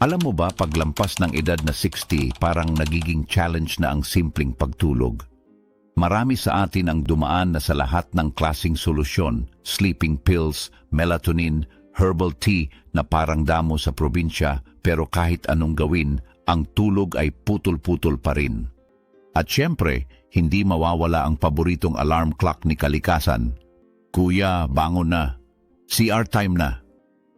Alam mo ba, paglampas ng edad na 60, parang nagiging challenge na ang simpleng pagtulog. Marami sa atin ang dumaan na sa lahat ng klasing solusyon, sleeping pills, melatonin, herbal tea na parang damo sa probinsya, pero kahit anong gawin, ang tulog ay putol-putol pa rin. At syempre, hindi mawawala ang paboritong alarm clock ni Kalikasan. Kuya, bangon na. CR time na.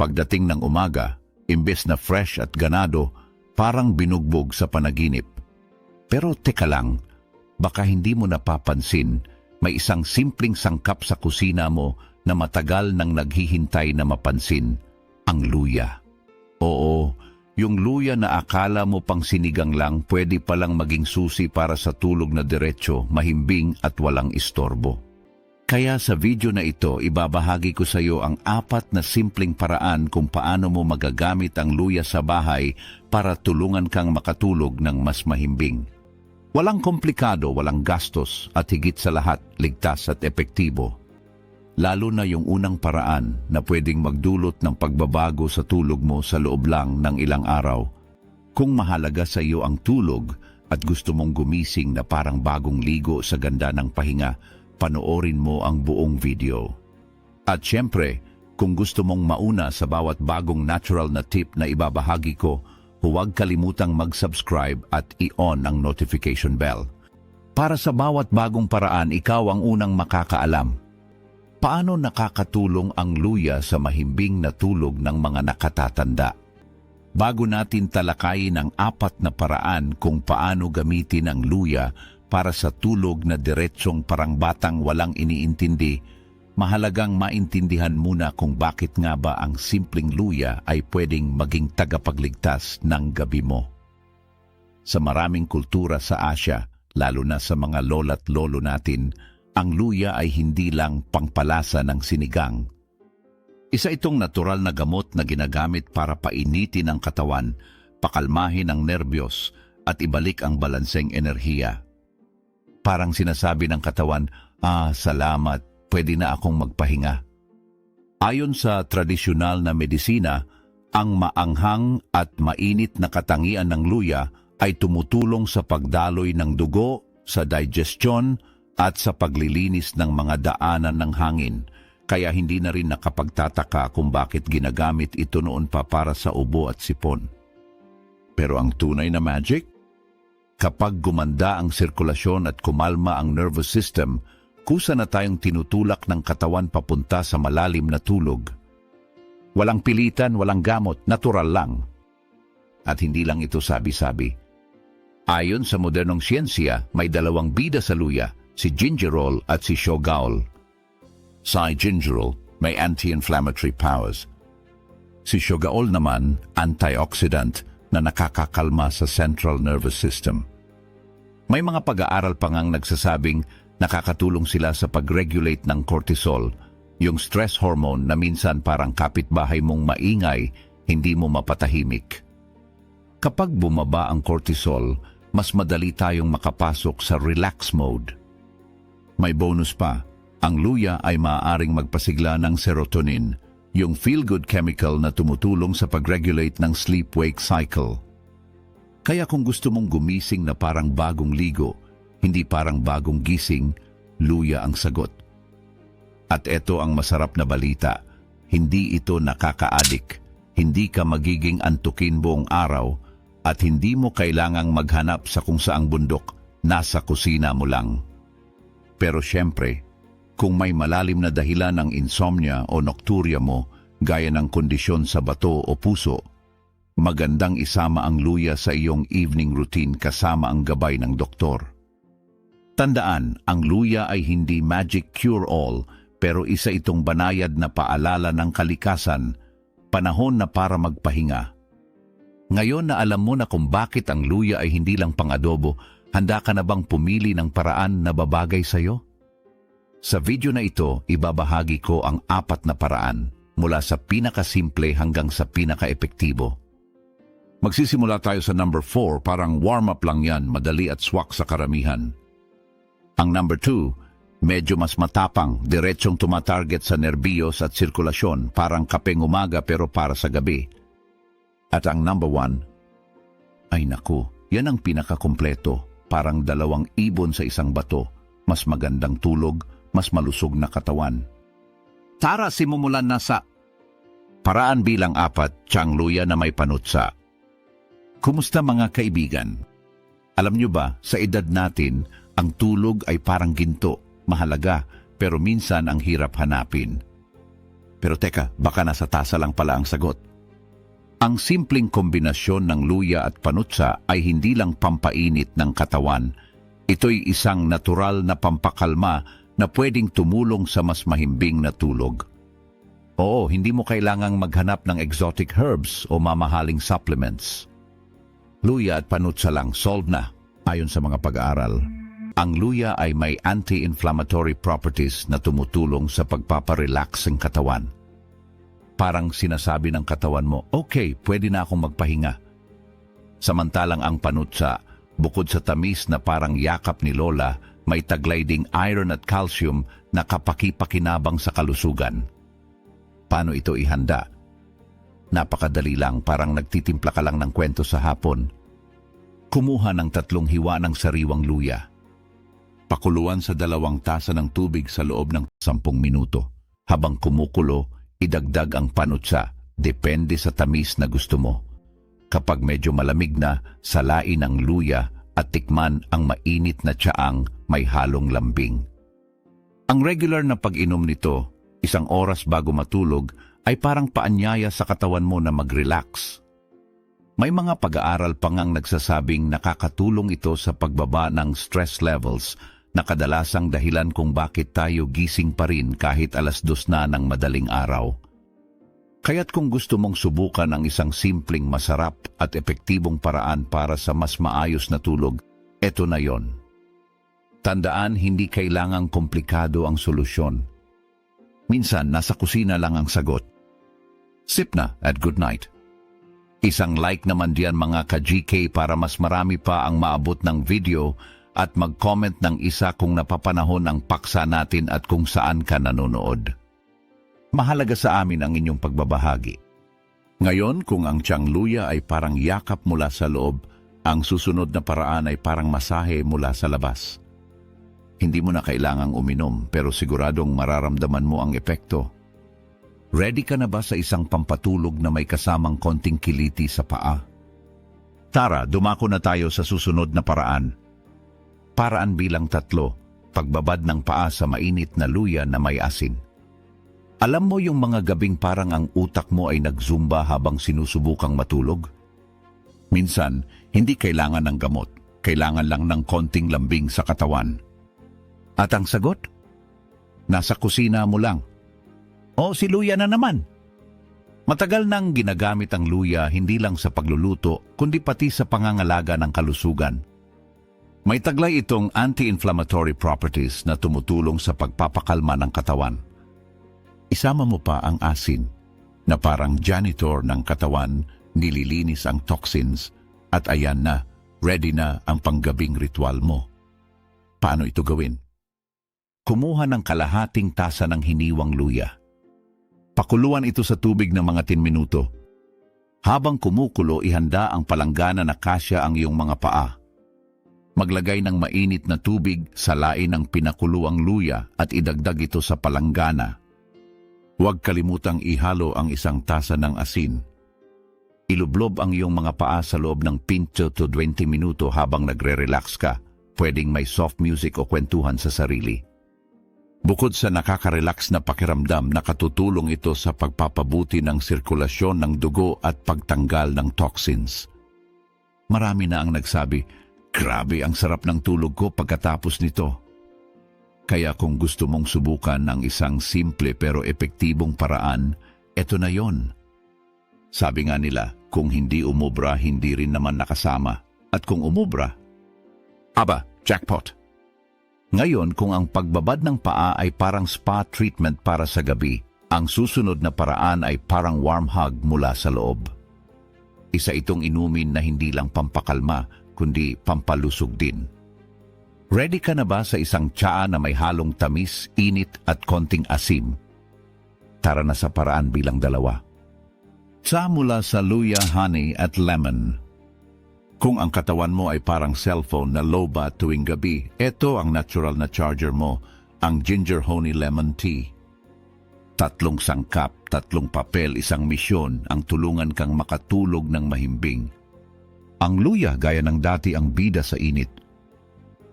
Pagdating ng umaga, imbes na fresh at ganado, parang binugbog sa panaginip. Pero teka lang, baka hindi mo napapansin, may isang simpleng sangkap sa kusina mo na matagal nang naghihintay na mapansin, ang luya. Oo, yung luya na akala mo pang sinigang lang pwede palang maging susi para sa tulog na diretsyo, mahimbing at walang istorbo. Kaya sa video na ito, ibabahagi ko sa iyo ang apat na simpleng paraan kung paano mo magagamit ang luya sa bahay para tulungan kang makatulog ng mas mahimbing. Walang komplikado, walang gastos, at higit sa lahat, ligtas at epektibo. Lalo na yung unang paraan na pwedeng magdulot ng pagbabago sa tulog mo sa loob lang ng ilang araw. Kung mahalaga sa iyo ang tulog at gusto mong gumising na parang bagong ligo sa ganda ng pahinga, panoorin mo ang buong video. At syempre, kung gusto mong mauna sa bawat bagong natural na tip na ibabahagi ko, huwag kalimutang mag-subscribe at i-on ang notification bell. Para sa bawat bagong paraan, ikaw ang unang makakaalam. Paano nakakatulong ang luya sa mahimbing na tulog ng mga nakatatanda? Bago natin talakayin ang apat na paraan kung paano gamitin ang luya para sa tulog na diretsong parang batang walang iniintindi, mahalagang maintindihan muna kung bakit nga ba ang simpleng luya ay pwedeng maging tagapagligtas ng gabi mo. Sa maraming kultura sa Asya, lalo na sa mga lola't lolo natin, ang luya ay hindi lang pangpalasa ng sinigang. Isa itong natural na gamot na ginagamit para painitin ang katawan, pakalmahin ang nerbiyos, at ibalik ang balanseng enerhiya. Parang sinasabi ng katawan, ah, salamat, pwede na akong magpahinga. Ayon sa tradisyonal na medisina, ang maanghang at mainit na katangian ng luya ay tumutulong sa pagdaloy ng dugo, sa digestion, at sa paglilinis ng mga daanan ng hangin, kaya hindi na rin nakapagtataka kung bakit ginagamit ito noon pa para sa ubo at sipon. Pero ang tunay na magic? Kapag gumanda ang sirkulasyon at kumalma ang nervous system, kusa na tayong tinutulak ng katawan papunta sa malalim na tulog. Walang pilitan, walang gamot, natural lang. At hindi lang ito sabi-sabi. Ayon sa modernong siyensya, may dalawang bida sa luya, si gingerol at si shogaol. Sa gingerol, may anti-inflammatory powers. Si shogaol naman, antioxidant na nakakakalma sa central nervous system. May mga pag-aaral pa ngang nagsasabing nakakatulong sila sa pag-regulate ng cortisol, yung stress hormone na minsan parang kapitbahay mong maingay, hindi mo mapatahimik. Kapag bumaba ang cortisol, mas madali tayong makapasok sa relax mode. May bonus pa, ang luya ay maaaring magpasigla ng serotonin, yung feel-good chemical na tumutulong sa pag-regulate ng sleep-wake cycle. Kaya kung gusto mong gumising na parang bagong ligo, hindi parang bagong gising, luya ang sagot. At ito ang masarap na balita, hindi ito nakakaadik, hindi ka magiging antukin buong araw, at hindi mo kailangang maghanap sa kung saang bundok, nasa kusina mo lang. Pero syempre, kung may malalim na dahilan ng insomnia o nocturia mo, gaya ng kondisyon sa bato o puso, magandang isama ang luya sa iyong evening routine kasama ang gabay ng doktor. Tandaan, ang luya ay hindi magic cure-all pero isa itong banayad na paalala ng kalikasan, panahon na para magpahinga. Ngayon na alam mo na kung bakit ang luya ay hindi lang pang-adobo, handa ka na bang pumili ng paraan na babagay sa iyo? Sa video na ito, ibabahagi ko ang apat na paraan mula sa pinakasimple hanggang sa pinaka-epektibo. Magsisimula tayo sa number 4, parang warm-up lang yan, madali at swak sa karamihan. Ang number 2, medyo mas matapang, diretsong tumatarget sa nerbiyos at sirkulasyon, parang kapeng umaga pero para sa gabi. At ang number one, ay naku, yan ang pinakakompleto. Parang dalawang ibon sa isang bato. Mas magandang tulog, mas malusog na katawan. Tara, simumulan na sa Paraan bilang apat, Chang Luya na may panutsa. Kumusta mga kaibigan? Alam nyo ba, sa edad natin, ang tulog ay parang ginto, mahalaga, pero minsan ang hirap hanapin. Pero teka, baka nasa tasa lang pala ang sagot. Ang simpleng kombinasyon ng luya at panutsa ay hindi lang pampainit ng katawan. Ito'y isang natural na pampakalma na pwedeng tumulong sa mas mahimbing na tulog. Oo, hindi mo kailangang maghanap ng exotic herbs o mamahaling supplements. Luya at panutsa lang, solve na, ayon sa mga pag-aaral. Ang luya ay may anti-inflammatory properties na tumutulong sa pagpaparelax ng katawan. Parang sinasabi ng katawan mo, okay, pwede na akong magpahinga. Samantalang ang panutsa, bukod sa tamis na parang yakap ni Lola, may taglay ding iron at calcium na kapaki-pakinabang sa kalusugan. Paano ito ihanda? Napakadali lang, parang nagtitimpla ka lang ng kwento sa hapon. Kumuha ng tatlong hiwa ng sariwang luya. Pakuluan sa dalawang tasa ng tubig sa loob ng sampung minuto. Habang kumukulo, idagdag ang panutsa, depende sa tamis na gusto mo. Kapag medyo malamig na, salain ang luya at tikman ang mainit na tsaang may halong lambing. Ang regular na pag-inom nito isang oras bago matulog ay parang paanyaya sa katawan mo na mag-relax. May mga pag-aaral pa ngang nagsasabing nakakatulong ito sa pagbaba ng stress levels na kadalasang dahilan kung bakit tayo gising pa rin kahit alas dos na ng madaling araw. Kaya't kung gusto mong subukan ang isang simpleng masarap at epektibong paraan para sa mas maayos na tulog, eto na yon. Tandaan hindi kailangang komplikado ang solusyon. Minsan, nasa kusina lang ang sagot. Sip na at good night. Isang like naman diyan mga ka-GK para mas marami pa ang maabot ng video at mag-comment ng isa kung napapanahon ang paksa natin at kung saan ka nanonood. Mahalaga sa amin ang inyong pagbabahagi. Ngayon, kung ang tiyang luya ay parang yakap mula sa loob, ang susunod na paraan ay parang masahe mula sa labas. Hindi mo na kailangang uminom pero siguradong mararamdaman mo ang epekto. Ready ka na ba sa isang pampatulog na may kasamang konting kiliti sa paa? Tara, dumako na tayo sa susunod na paraan. Paraan bilang tatlo, pagbabad ng paa sa mainit na luya na may asin. Alam mo yung mga gabing parang ang utak mo ay nagzumba habang sinusubukang matulog? Minsan, hindi kailangan ng gamot, kailangan lang ng konting lambing sa katawan. At ang sagot? Nasa kusina mo lang. O si luya na naman. Matagal nang ginagamit ang luya hindi lang sa pagluluto kundi pati sa pangangalaga ng kalusugan. May taglay itong anti-inflammatory properties na tumutulong sa pagpapakalma ng katawan. Isama mo pa ang asin na parang janitor ng katawan, nililinis ang toxins at ayan na, ready na ang panggabing ritual mo. Paano ito gawin? Kumuha ng kalahating tasa ng hiniwang luya. Pakuluan ito sa tubig ng mga 10 minuto. Habang kumukulo, ihanda ang palanggana na kasya ang iyong mga paa. Maglagay ng mainit na tubig, salain ang pinakuluang luya at idagdag ito sa palanggana. Huwag kalimutang ihalo ang isang tasa ng asin. Ilublob ang iyong mga paa sa loob ng 15 to 20 minuto habang nagre-relax ka. Pwedeng may soft music o kwentuhan sa sarili. Bukod sa nakaka-relax na pakiramdam, nakatutulong ito sa pagpapabuti ng sirkulasyon ng dugo at pagtanggal ng toxins. Marami na ang nagsabi, grabe ang sarap ng tulog ko pagkatapos nito. Kaya kung gusto mong subukan ng isang simple pero epektibong paraan, eto na yon. Sabi nga nila, kung hindi umubra, hindi rin naman nakasama. At kung umubra, aba, jackpot! Ngayon, kung ang pagbabad ng paa ay parang spa treatment para sa gabi, ang susunod na paraan ay parang warm hug mula sa loob. Isa itong inumin na hindi lang pampakalma, kundi pampalusog din. Ready ka na ba sa isang tsaa na may halong tamis, init at konting asim? Tara na sa paraan bilang dalawa. Tsa mula sa luya, honey at lemon. Kung ang katawan mo ay parang cellphone na low bat tuwing gabi, ito ang natural na charger mo, ang ginger honey lemon tea. Tatlong sangkap, tatlong papel, isang misyon ang tulungan kang makatulog ng mahimbing. Ang luya gaya ng dati ang bida sa init.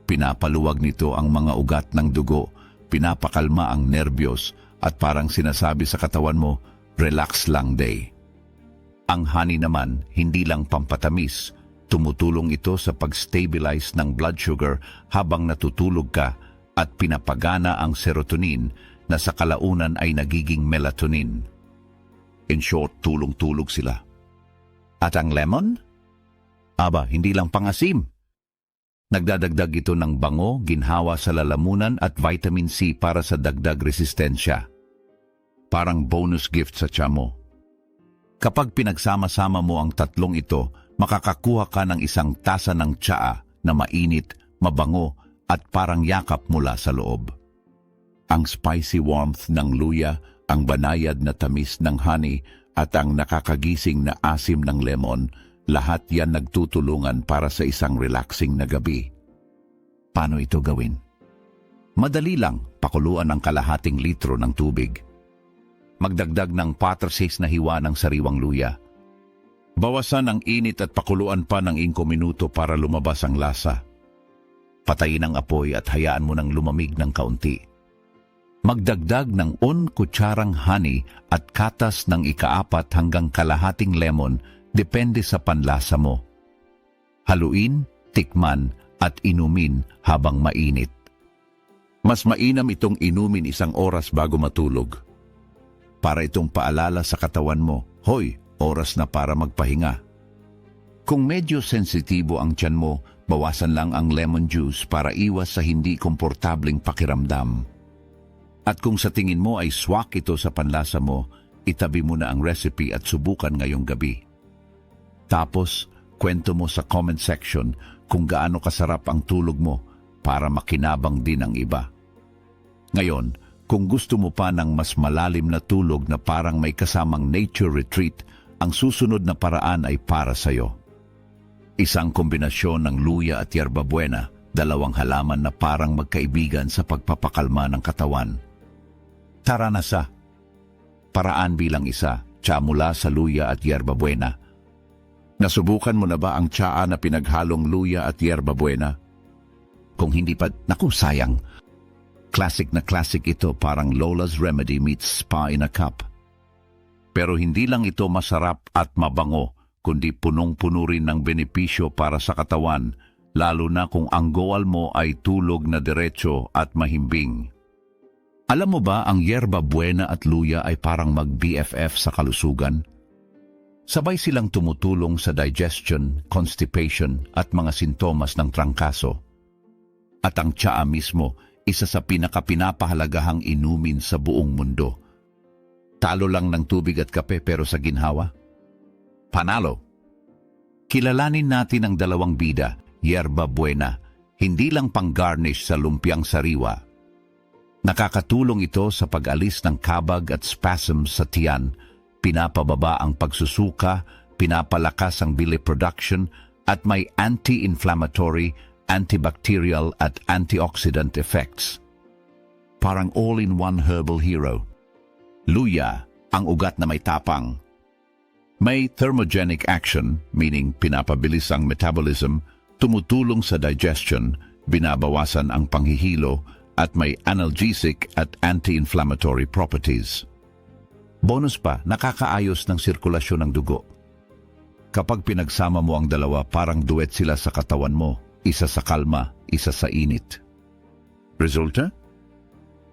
Pinapaluwag nito ang mga ugat ng dugo, pinapakalma ang nerbiyos at parang sinasabi sa katawan mo, relax lang day. Ang honey naman, hindi lang pampatamis, tumutulong ito sa pag-stabilize ng blood sugar habang natutulog ka at pinapagana ang serotonin na sa kalaunan ay nagiging melatonin. In short, tulong-tulog sila. At ang lemon? Aba, hindi lang pangasim. Nagdadagdag ito ng bango, ginhawa sa lalamunan at vitamin C para sa dagdag resistensya. Parang bonus gift sa tiyan mo. Kapag pinagsama-sama mo ang tatlong ito, makakakuha ka ng isang tasa ng tsaa na mainit, mabango at parang yakap mula sa loob. Ang spicy warmth ng luya, ang banayad na tamis ng honey at ang nakakagising na asim ng lemon, lahat yan nagtutulungan para sa isang relaxing na gabi. Paano ito gawin? Madali lang, pakuluan ang kalahating litro ng tubig. Magdagdag ng 4-6 na hiwa ng sariwang luya. Bawasan ang init at pakuluan pa ng 5 minuto para lumabas ang lasa. Patayin ang apoy at hayaan mo ng lumamig ng kaunti. Magdagdag ng un kutsarang honey at katas ng ikaapat hanggang kalahating lemon depende sa panlasa mo. Haluin, tikman at inumin habang mainit. Mas mainam itong inumin isang oras bago matulog. Para itong paalala sa katawan mo, hoy, oras na para magpahinga. Kung medyo sensitibo ang tiyan mo, bawasan lang ang lemon juice para iwas sa hindi komportabling pakiramdam. At kung sa tingin mo ay swak ito sa panlasa mo, itabi mo na ang recipe at subukan ngayong gabi. Tapos, kwento mo sa comment section kung gaano kasarap ang tulog mo para makinabang din ang iba. Ngayon, kung gusto mo pa ng mas malalim na tulog na parang may kasamang nature retreat, ang susunod na paraan ay para sa'yo. Isang kombinasyon ng luya at yerbabuena, dalawang halaman na parang magkaibigan sa pagpapakalma ng katawan. Tara na sa paraan bilang isa, tsa mula sa luya at yerbabuena. Nasubukan mo na ba ang tsaa na pinaghalong luya at yerbabuena? Kung hindi pa, naku sayang. Classic na classic ito parang Lola's Remedy meets spa in a cup. Pero hindi lang ito masarap at mabango, kundi punong-puno rin ng benepisyo para sa katawan, lalo na kung ang goal mo ay tulog na diretso at mahimbing. Alam mo ba ang yerba buena at luya ay parang mag-BFF sa kalusugan? Sabay silang tumutulong sa digestion, constipation at mga sintomas ng trangkaso. At ang tsaa mismo, isa sa pinakapinapahalagahang inumin sa buong mundo. Talo lang ng tubig at kape pero sa ginhawa? Panalo! Kilalanin natin ang dalawang bida, yerba buena, hindi lang pang-garnish sa lumpiang sariwa. Nakakatulong ito sa pag-alis ng kabag at spasms sa tiyan, pinapababa ang pagsusuka, pinapalakas ang bile production, at may anti-inflammatory, antibacterial at antioxidant effects. Parang all-in-one herbal hero. Luya, ang ugat na may tapang. May thermogenic action, meaning pinapabilis ang metabolism, tumutulong sa digestion, binabawasan ang panghihilo, at may analgesic at anti-inflammatory properties. Bonus pa, nakakaayos ng sirkulasyon ng dugo. Kapag pinagsama mo ang dalawa, parang duet sila sa katawan mo, isa sa kalma, isa sa init. Resulta?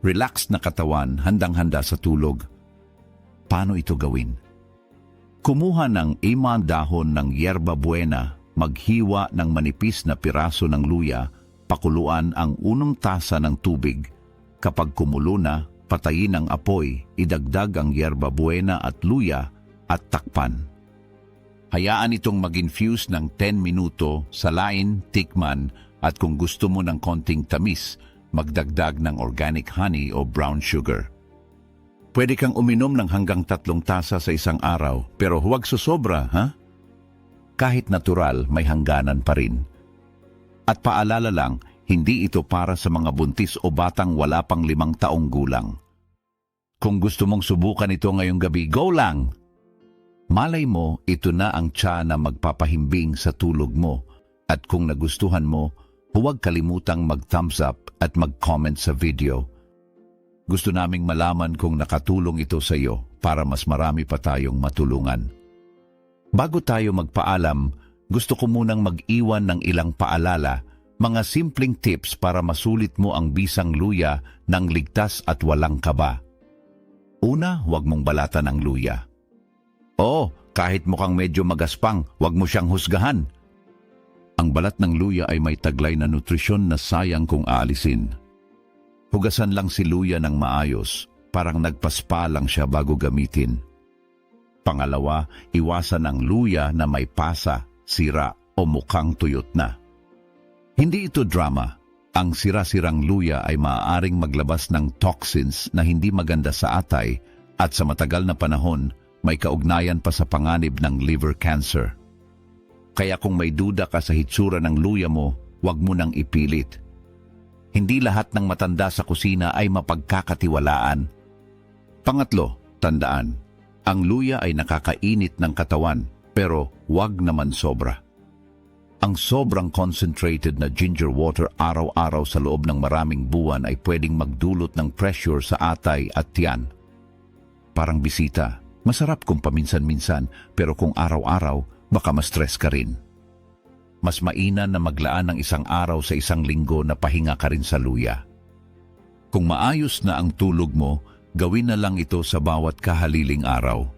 Relaxed na katawan, handang-handa sa tulog. Paano ito gawin? Kumuha ng iman dahon ng yerba buena, maghiwa ng manipis na piraso ng luya, pakuluan ang unang tasa ng tubig. Kapag kumulo na, patayin ang apoy, idagdag ang yerba buena at luya at takpan. Hayaan itong mag-infuse ng 10 minuto, salain, tikman at kung gusto mo ng konting tamis, magdagdag ng organic honey o brown sugar. Pwede kang uminom ng hanggang tatlong tasa sa isang araw, pero huwag susobra, ha? Kahit natural, may hangganan pa rin. At paalala lang, hindi ito para sa mga buntis o batang wala pang limang taong gulang. Kung gusto mong subukan ito ngayong gabi, go lang! Malay mo, ito na ang tsa na magpapahimbing sa tulog mo. At kung nagustuhan mo, huwag kalimutang mag-thumbs up at mag-comment sa video. Gusto naming malaman kung nakatulong ito sa iyo para mas marami pa tayong matulungan. Bago tayo magpaalam, gusto ko munang mag-iwan ng ilang paalala, mga simpleng tips para masulit mo ang bisang luya ng ligtas at walang kaba. Una, huwag mong balatan ang luya. Oo, kahit mukhang medyo magaspang, huwag mo siyang husgahan. Ang balat ng luya ay may taglay na nutrisyon na sayang kung aalisin. Hugasan lang si luya ng maayos, parang nagpaspa lang siya bago gamitin. Pangalawa, iwasan ang luya na may pasa, sira o mukhang tuyot na. Hindi ito drama. Ang sira-sirang luya ay maaaring maglabas ng toxins na hindi maganda sa atay at sa matagal na panahon may kaugnayan pa sa panganib ng liver cancer. Kaya kung may duda ka sa hitsura ng luya mo, huwag mo nang ipilit. Hindi lahat ng matanda sa kusina ay mapagkakatiwalaan. Pangatlo, tandaan, ang luya ay nakakainit ng katawan pero huwag naman sobra. Ang sobrang concentrated na ginger water araw-araw sa loob ng maraming buwan ay pwedeng magdulot ng pressure sa atay at tiyan. Parang bisita, masarap kung paminsan-minsan pero kung araw-araw, baka ma-stress ka rin. Mas mainam na maglaan ng isang araw sa isang linggo na pahinga ka rin sa luya. Kung maayos na ang tulog mo, gawin na lang ito sa bawat kahaliling araw.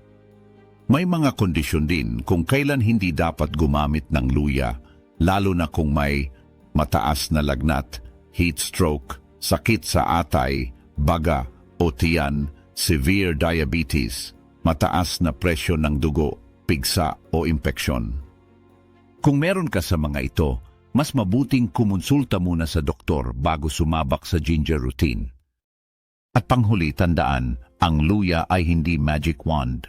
May mga kondisyon din kung kailan hindi dapat gumamit ng luya, lalo na kung may mataas na lagnat, heat stroke, sakit sa atay, baga o tiyan, severe diabetes, mataas na presyon ng dugo, pigsa o impeksyon. Kung meron ka sa mga ito, mas mabuting kumonsulta muna sa doktor bago sumabak sa ginger routine. At panghuli tandaan, ang luya ay hindi magic wand.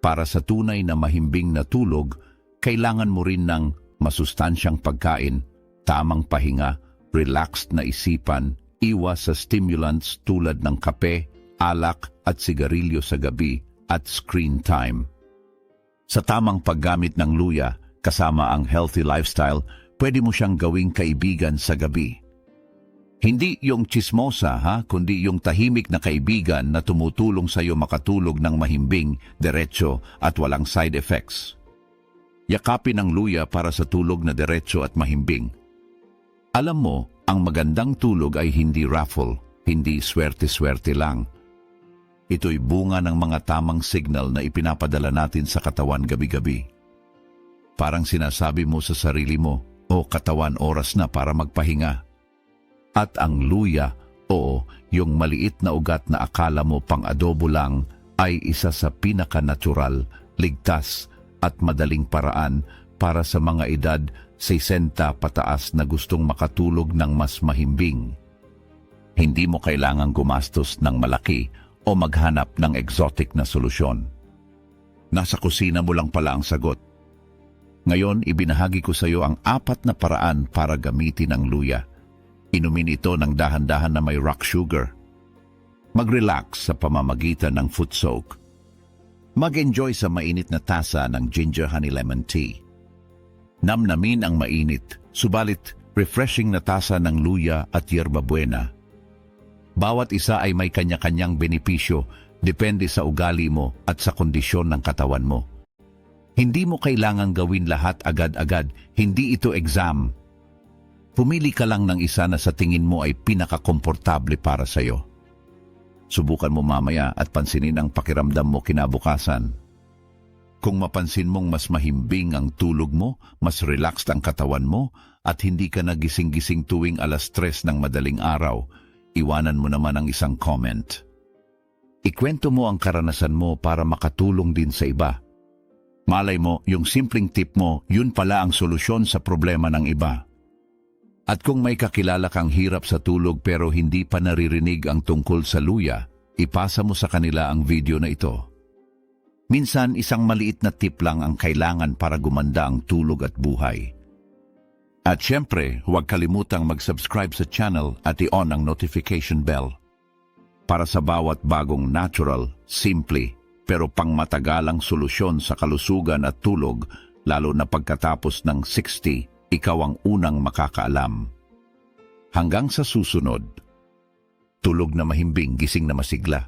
Para sa tunay na mahimbing na tulog, kailangan mo rin ng masustansyang pagkain, tamang pahinga, relaxed na isipan, iwas sa stimulants tulad ng kape, alak at sigarilyo sa gabi at screen time. Sa tamang paggamit ng luya, kasama ang healthy lifestyle, pwede mo siyang gawing kaibigan sa gabi. Hindi yung chismosa ha, kundi yung tahimik na kaibigan na tumutulong sa iyo makatulog ng mahimbing, diretso at walang side effects. Yakapin ang luya para sa tulog na diretso at mahimbing. Alam mo, ang magandang tulog ay hindi raffle, hindi swerte-swerte lang. Ito'y bunga ng mga tamang signal na ipinapadala natin sa katawan gabi-gabi. Parang sinasabi mo sa sarili mo, o katawan oras na para magpahinga. At ang luya o yung maliit na ugat na akala mo pang adobo lang ay isa sa pinaka-natural, ligtas at madaling paraan para sa mga edad 60 pataas na gustong makatulog ng mas mahimbing. Hindi mo kailangang gumastos ng malaki o maghanap ng exotic na solusyon. Nasa kusina mo lang pala ang sagot. Ngayon, ibinahagi ko sa iyo ang apat na paraan para gamitin ang luya. Inumin ito ng dahan-dahan na may rock sugar. Mag-relax sa pamamagitan ng foot soak. Mag-enjoy sa mainit na tasa ng ginger honey lemon tea. Namnamin ang mainit, subalit refreshing na tasa ng luya at yerba buena. Bawat isa ay may kanya-kanyang benepisyo depende sa ugali mo at sa kondisyon ng katawan mo. Hindi mo kailangang gawin lahat agad-agad, hindi ito exam. Pumili ka lang ng isa na sa tingin mo ay pinakakomportable para sa iyo. Subukan mo mamaya at pansinin ang pakiramdam mo kinabukasan. Kung mapansin mong mas mahimbing ang tulog mo, mas relaxed ang katawan mo, at hindi ka nagising-gising tuwing alas tres ng madaling araw, iwanan mo naman ang isang comment. Ikwento mo ang karanasan mo para makatulong din sa iba. Malay mo, yung simpleng tip mo, yun pala ang solusyon sa problema ng iba. At kung may kakilala kang hirap sa tulog pero hindi pa naririnig ang tungkol sa luya, ipasa mo sa kanila ang video na ito. Minsan, isang maliit na tip lang ang kailangan para gumanda ang tulog at buhay. At syempre, huwag kalimutang mag-subscribe sa channel at i-on ang notification bell. Para sa bawat bagong natural, simple, pero pangmatagalang solusyon sa kalusugan at tulog, lalo na pagkatapos ng 60, ikaw ang unang makakaalam. Hanggang sa susunod, tulog na mahimbing, gising na masigla.